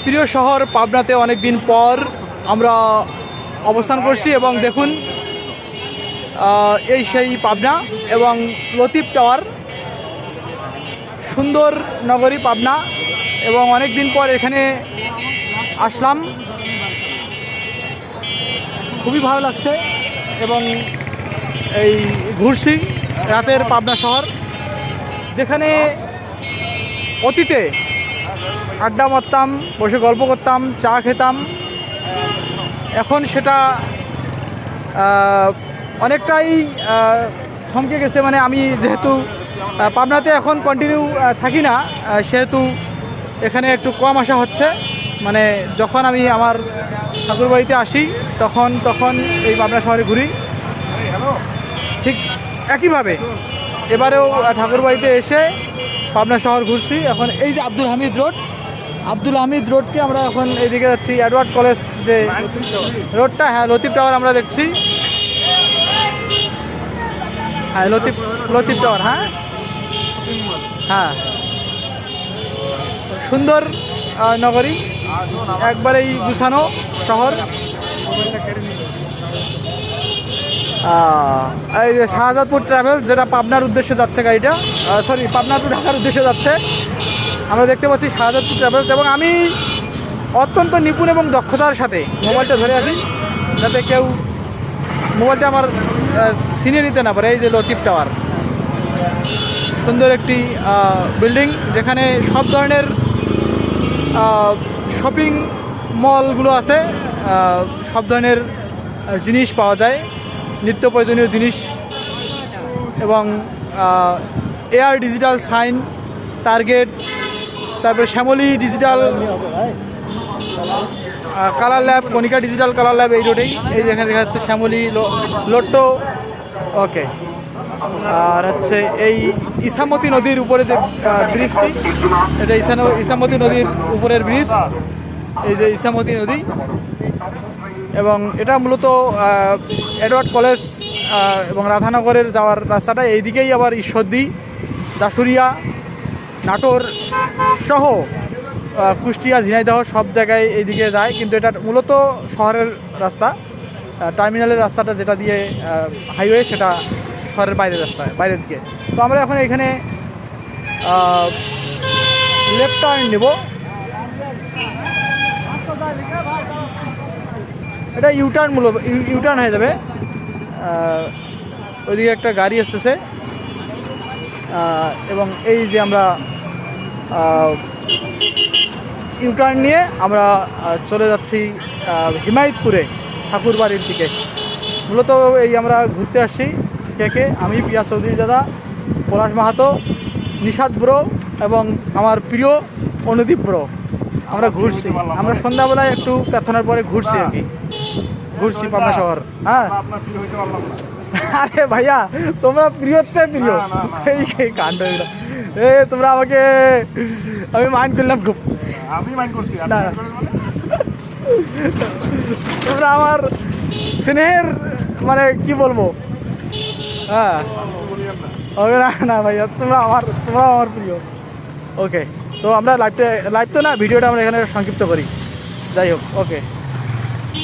প্রিয় শহর পাবনাতে অনেক দিন পর আমরা অবস্থান করছি এবং দেখুন এই সেই পাবনা এবং লতিফ টাওয়ার, সুন্দর নগরী পাবনা এবং অনেক দিন পর এখানে আসলাম। খুবই ভালো লাগছে এবং এই ঘুরছি রাতের পাবনা শহর, যেখানে অতীতে আড্ডা মারতাম, বসে গল্প করতাম, চা খেতাম। এখন সেটা অনেকটাই থমকে গেছে। মানে আমি যেহেতু পাবনাতে এখন কন্টিনিউ থাকি না সেহেতু এখানে একটু কম আসা হচ্ছে। মানে যখন আমি আমার ঠাকুরবাড়িতে আসি, তখন তখন এই পাবনা শহরে ঘুরি। ঠিক একইভাবে, এবারেও ঠাকুরবাড়িতে এসে পাবনা শহর ঘুরছি। এখন এই যে আব্দুল হামিদ রোড, আব্দুল হামিদ রোডকে আমরা এখন এইদিকে যাচ্ছি অ্যাডওয়ার্ড কলেজ যে রোডটা হ্যাঁ লতিফ টাওয়ার আমরা দেখছি। হ্যাঁ লতিফ লতিফ টাওয়ার হ্যাঁ? হ্যাঁ। সুন্দর নগরী, একবারেই গুছানো শহর। এই যে শাহজাদপুর ট্রাভেলস যেটা পাবনার উদ্দেশ্যে যাচ্ছে গাড়িটা সরি পাবনা টু ঢাকার উদ্দেশ্যে যাচ্ছে, আমরা দেখতে পাচ্ছি শাহজাদপুর ট্রাভেলস এবং আমি অত্যন্ত নিপুণ এবং দক্ষতার সাথে মোবাইলটা ধরে আসি, যাতে কেউ মোবাইলটা আমার ছিনিয়ে নিতে না পারে, এই যে লতিফ টাওয়ার সুন্দর একটি বিল্ডিং যেখানে সব ধরনের শপিং মলগুলো আছে সব ধরনের জিনিস পাওয়া যায়। নিত্য প্রয়োজনীয় জিনিস এবং এয়ার ডিজিটাল সাইন টার্গেট তারপরে Shyamoli digital colour lab Kanika digital colour lab এই রোডেই এই যেখানে দেখা যাচ্ছে শ্যামলী লোট্টো ওকে আর হচ্ছে এই ইসামতি নদীর উপরে যে ব্রিজটি এটা ইসামতি নদীর উপরের ব্রিজ এই যে ইসামতি নদী এবং এটা মূলত এডওয়ার্ড কলেজ এবং রাধানগরের যাওয়ার রাস্তাটা। এইদিকেই আবার ঈশ্বরদী দাসুরিয়া নাটোর সহ কুষ্টিয়া, ঝিনাইদহ সব জায়গায় এইদিকে যায়। কিন্তু এটা মূলত শহরের রাস্তা। টার্মিনালের রাস্তাটা যেটা দিয়ে হাইওয়ে সেটা শহরের বাইরের রাস্তা, বাইরের দিকে। তো আমরা এখন এখানে লেফট টার্ন নেব। এটা ইউটার্ন মূলত ইউটার্ন হয়ে যাবে। ওইদিকে একটা গাড়ি আহ, এবং এই যে আমরা ইউটার্ন নিয়ে আমরা চলে যাচ্ছি হিমায়তপুরে ঠাকুরবাড়ির দিকে। মূলত এই আমরা ঘুরতে আসছি কে কে? আমি পিয়া চৌধুরী দাদা পলাশ মাহাতো নিষাদ ব্রো এবং আমার প্রিয় অনুদীপ ব্রো। আমরা ঘুরছি। আমরা সন্ধ্যাবেলায় একটু প্রার্থনার পরে ঘুরছি আর কি। ঘুরছি পাবনা শহর। হ্যাঁ। আরে ভাইয়া তোমরা প্রিয় হচ্ছে প্রিয়। এই কাণ্ড এ তোমরা আমাকে আমি মাইন্ড করলাম খুব। আমি মাইন্ড করছি না, না। তোমরা আমার স্নেহের মানে কি বলব? হ্যাঁ। না ভাইয়া তোমরা আমার তোমরা আমার প্রিয়। ওকে তো আমরা লাইভটা লাইভ তো না ভিডিওটা আমরা এখানে সংক্ষিপ্ত করি। যাই হোক ওকে